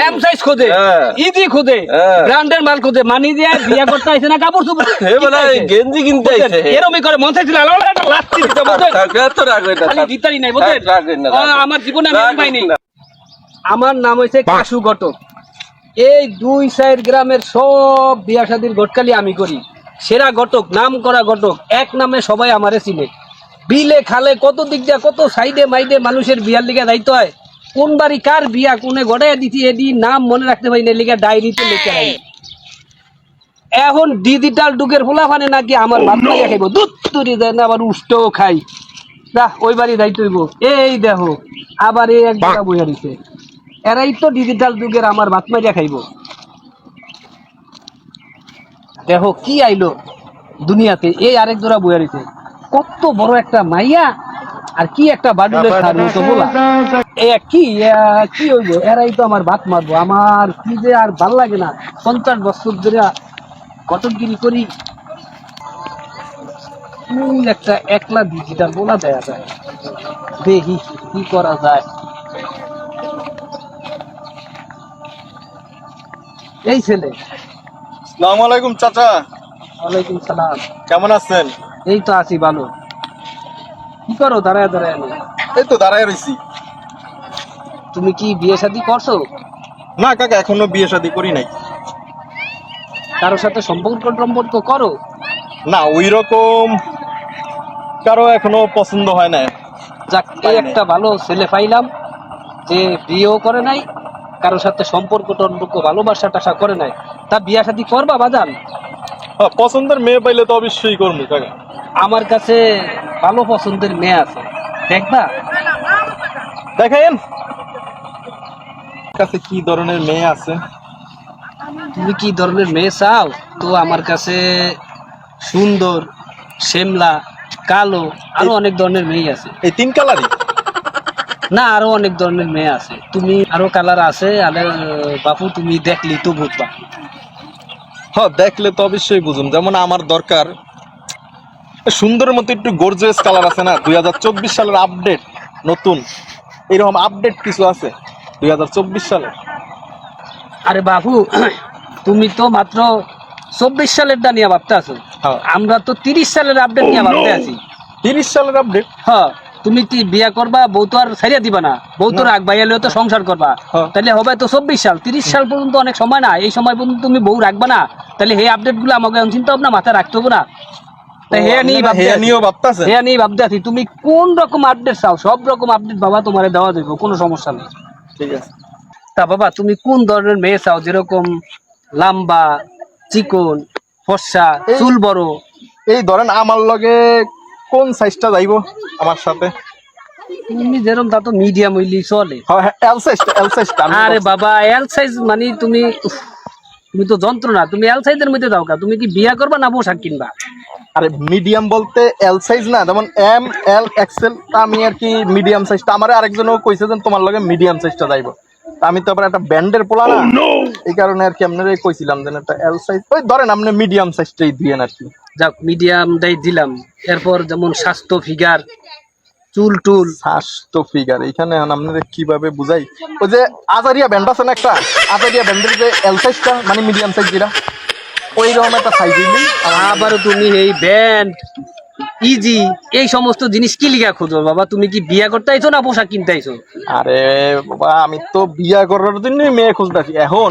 M size খোঁজে। Easy খোঁজে। ব্র্যান্ডের মাল খোঁজে মানি দিয়ে বিয়ে করতে আইছে না কাপড় চোপড় হে বলে গেঞ্জি কিনতে আইছে। এরমই করে মন চাইছিল আলো আলো একটা লাত্তি দিতে বুঝছেন থাক, এত রাগ খালি দিতারি নাই বুঝছেন থাক, রাগ হইনা, রাগ আ, আমার জীবনে আমি পাইনি। আমার নাম হয়েছে কাশু ঘটক। এই দুই সাইড গ্রামের সব বিয়া শাদির ঘটকালি আমি করি। সেরা ঘটক নাম করা ঘটক এক নামে সবাই আমারে চিনে। বিলে খালে কত দিক দিয়া কত সাইডে মাইডে মানুষের বিয়ার লিগে দায়িত্ব হয়। কোন বাড়ি কার বিয়া কোনে গড়াইয়া দিছি এদি নাম মনে রাখতে পারি না লিগে ডায়েরিতে লিখে রাখি। এখন ডিজিটাল যুগের ফোলাফানে নাকি আমার ভাত মাইয়া খাইব দুধ তুরি দেয় না আবার উষ্টও খাই। দা ওই বাড়ি দায়িত্ব হইব এই দেখো আবার এই এক জায়গা বইয়া দিছে এরাই তো ডিজিটাল যুগের আমার ভাত মারিয়া খাইব। দেখো কি আইলো দুনিয়াতে এই আরেক জোড়া বইয়া দিছে কত বড় একটা মাইয়া আর কি একটা বাডুলের সার মতো বলা? এ কি এ, কি হইব? এরাই তো আমার ভাত মারবো। আমার কি যে আর ভালো লাগে না। পঞ্চাশ বছর ধরে কটকগিরি করি। একটা একলা ডিজিটাল বলা দেয়া যায় দেখি কি করা যায়? এই ছেলে। আসসালামু আলাইকুম চাচা। ওয়ালাইকুম সালাম। কেমন আছেন? এই তো আছি ভালো। কি করো দাঁড়ায় দাঁড়ায়। নে? এই তো দাঁড়ায় রইছি। তুমি কি বিয়ে শাদী করছ? না কাকা এখনও বিয়ে শাদী করি নাই। কারোর সাথে সম্পর্ক সম্পর্ক করো? না ওই রকম কারও এখনও পছন্দ হয় না যাক এই একটা ভালো ছেলে পাইলাম যে বিয়েও করে নাই কারোর সাথে সম্পর্ক টম্পর্ক ভালোবাসা টাসা করে নাই। তা বিয়া শাদী করবা বাজান? হ্যাঁ, পছন্দের মেয়ে পাইলে তো অবশ্যই করব কাকা। আমার কাছে ভালো পছন্দের মেয়ে আছে। দেখবা? দেখেন কাছে কি ধরনের মেয়ে আছে? তুমি কি ধরনের মেয়ে চাও? তো আমার কাছে সুন্দর শ্যামলা কালো আরও অনেক ধরনের মেয়ে আছে। এই তিন কালারই? না আরও অনেক ধরনের মেয়ে আছে। তুমি আরও কালার আছে আরে বাপু তুমি দেখলি তো বুঝবা। হ্যাঁ দেখলে তো অবশ্যই বুঝুন। যেমন আমার দরকার সুন্দরের মতো একটু গর্জিয়াস কালার আছে না? দুই হাজার চব্বিশ সালের আপডেট নতুন। এরকম আপডেট কিছু আছে? দুই হাজার চব্বিশ সালের আরে বাবু তুমি তো মাত্র চব্বিশ সালেরটা নিয়ে ভাবতে আছো। হ্যাঁ। আমরা তো তিরিশ সালের আপডেট নিয়ে ভাবতে আছি। তিরিশ সালের আপডেট হ্যাঁ তুমি কি বিয়া করবা বউ তো আর ছাড়িয়া দিবা না? বউ তো না। রাখ বাইয়ালেও তো সংসার করবা। হ্যাঁ। তাহলে হবে তো চব্বিশ সাল। তিরিশ সাল পর্যন্ত অনেক সময় না এই সময় পর্যন্ত তুমি বউ রাখবা না? তাহলে এই আপডেটগুলো আমাকে চিন্তা ভাবনা মাথায় রাখতে হবে না? তুমি কোন রকম আপডেট চাও? সব রকম আপডেট বাবা তোমার দেওয়া যাবে কোনো সমস্যা নেই। ঠিক আছে। তা বাবা তুমি কোন ধরনের মেয়ে চাও? যেরকম লাম্বা চিকন ফর্সা চুল বড়? এই ধরেন আমার লগে কোন সাইজটা যাইবো আমার সাথে? তুমি যেরকম তা তো মিডিয়াম হইলি চলে। এল সাইজটা এল সাইজটা আরে বাবা এল সাইজ মানে তুমি তুমি তো যন্ত্রণা। তুমি এল সাইজের মধ্যে দাও কা তুমি কি বিয়া করবা না পোশাক কিনবা? আরে মিডিয়াম বলতে এল সাইজ না যেমন এম এল এক্সেল আমি আর কি মিডিয়াম সাইজটা আমার আরেকজনও কইছে যে তোমার লগে মিডিয়াম সাইজটা যাইবো। তা আমি তো আবার একটা ব্যান্ডের পোলা না। এই কারণে আর কি আপনারা কইছিলাম যে একটা এল সাইজ ওই ধরেন আপনি মিডিয়াম সাইজটাই দিয়েন আর কি। যাক মিডিয়ামটাই দিলাম। এরপর যেমন স্বাস্থ্য ফিগার চুল টুল। স্বাস্থ্য ফিগার এখানে এখন আপনাদের কীভাবে বুঝাই? ওই যে আজারিয়া ব্যান্ড আছে না একটা? আজারিয়া ব্যান্ডের যে এল সাইজটা মানে মিডিয়াম সাইজ যেটা। ওই রকম একটা সাইজ আবারও তুমি এই ব্যান্ড ইজি এই সমস্ত জিনিস কি লিখা খুঁজো? বাবা তুমি কি বিয়া করতে আইছো না পোশাক কিনতে আইছো? আরে বাবা আমি তো বিয়া করার জন্যই মেয়ে খুঁজতেছি এখন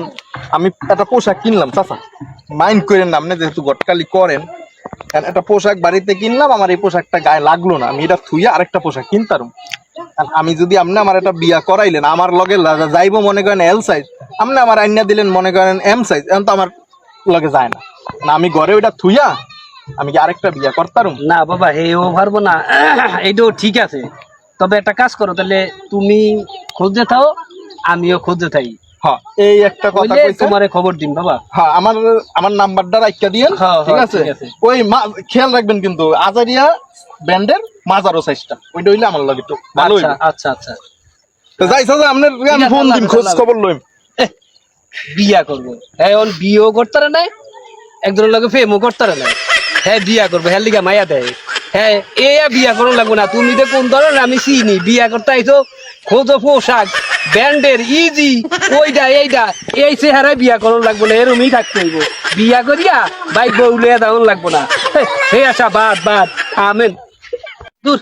আমি একটা পোশাক কিনলাম চাচা। মাইন্ড করেন না আপনি যেহেতু গটকালি করেন কারণ একটা পোশাক বাড়িতে কিনলাম আমার এই পোশাকটা গায়ে লাগল না। আমি এটা থুইয়া আরেকটা পোশাক কিনতাম আমি যদি আপনি আমার একটা বিয়া করাইলেন আমার লগে যাইবো মনে করেন এল সাইজ আপনি আমার আইনা দিলেন মনে করেন এম সাইজ এখন তো আমার লগে যায় না। না আমি ঘরে ওইটা থুইয়া আমি কি আরেকটা বিয়া করতাম না বাবা হেও পারব না। এইটাও ঠিক আছে। তবে একটা কাজ করো তাহলে তুমি খুঁজতে থাও আমিও খুঁজতে থাই। হ্যাঁ এই একটা কথা কইলে তোমারে খবর দিন বাবা। হ্যাঁ আমার আমার নাম্বারটা রাখিয়া দিয়েন হ্যাঁ, ঠিক আছে। ওই খেয়াল রাখবেন কিন্তু আজারিয়া ব্যান্ডের মাজারো সাইজটা। ওইটা হইলে আমার লাগে ভালো আচ্ছা আচ্ছা আচ্ছা। তো যাই সাজা আপনার আমি ফোন দিন খোঁজ খবর লইম। বিয়া করব। হ্যাঁ ওন বিয়েও করতে নাই একজনের লগে ফেমও করতে নাই। হ্যাঁ বিয়া করব হ্যাঁ লিগা মায়া দেয়। হ্যাঁ এ বিয়া করো লাগবো না। তুমি তো কোন ধরনের আমি চিনি বিয়া করতে আইছো খোঁজো পোশাক ব্যান্ডের ইজি ওইটা এইটা এই চেহারায় বিয়া করার লাগবো না এরমই থাকতে হইব। বিয়া করিয়া বাইক বউলে দাউন লাগবো না। হে, আশা বাদ বাদ আমেন। দূর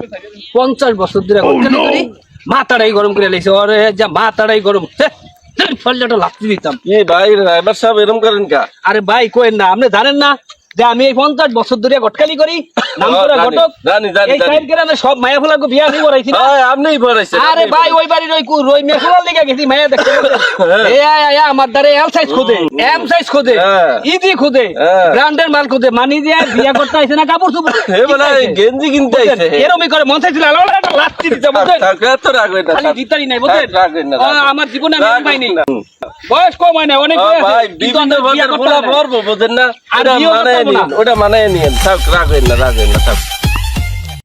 পঞ্চাশ বছর ধরে করি মাথাটাই গরম করে লেগেছে। ওরে যা মাথাটাই গরম। ফলটা লাগতে দিতাম। এই ভাই ড্রাইভার সাহেব এরম করেন কা? আরে ভাই কোয়েন না আপনি জানেন না যে আমি এই পঞ্চাশ বছর ধরে গটকালি করি? নাম ও, ঘটক জানি, জানি, এই সাইড গ্রামে সব মায়া ফোলাকে বিয়া হয়ে করাইছি না? আপনিই ভরাইছেন আরে ভাই ওই বাড়ির ওই কু- ওই মেফুলার লিগে গেছি মায়া দেখতে এ আয় আয় আমার এল সাইজ খোদে এম সাইজ খোদে হ্যাঁ। ইজি খোদে হ্যাঁ। ব্র্যান্ডের মাল খোদে মানি দিয়ে বিয়া করতে আইছে না কাপড় চোপড় হে বলে গেঞ্জি কিনতে আইছে। এরমই করে মন চাইছিল আলাদা একটা লাত্তি দিতে বুঝছেন থাক, এত না, খালি। নাই বুঝছেন। আমার জীবনে আমি রাগ পাইনি। বয়স কম হয় না অনেক বয়স ভাই বিভিন্ন। বোঝেন না? ওটা বিয়েও মানায় করতে নিন না। ওটা মানায় নিন থাক রাগ না। হইন না থাক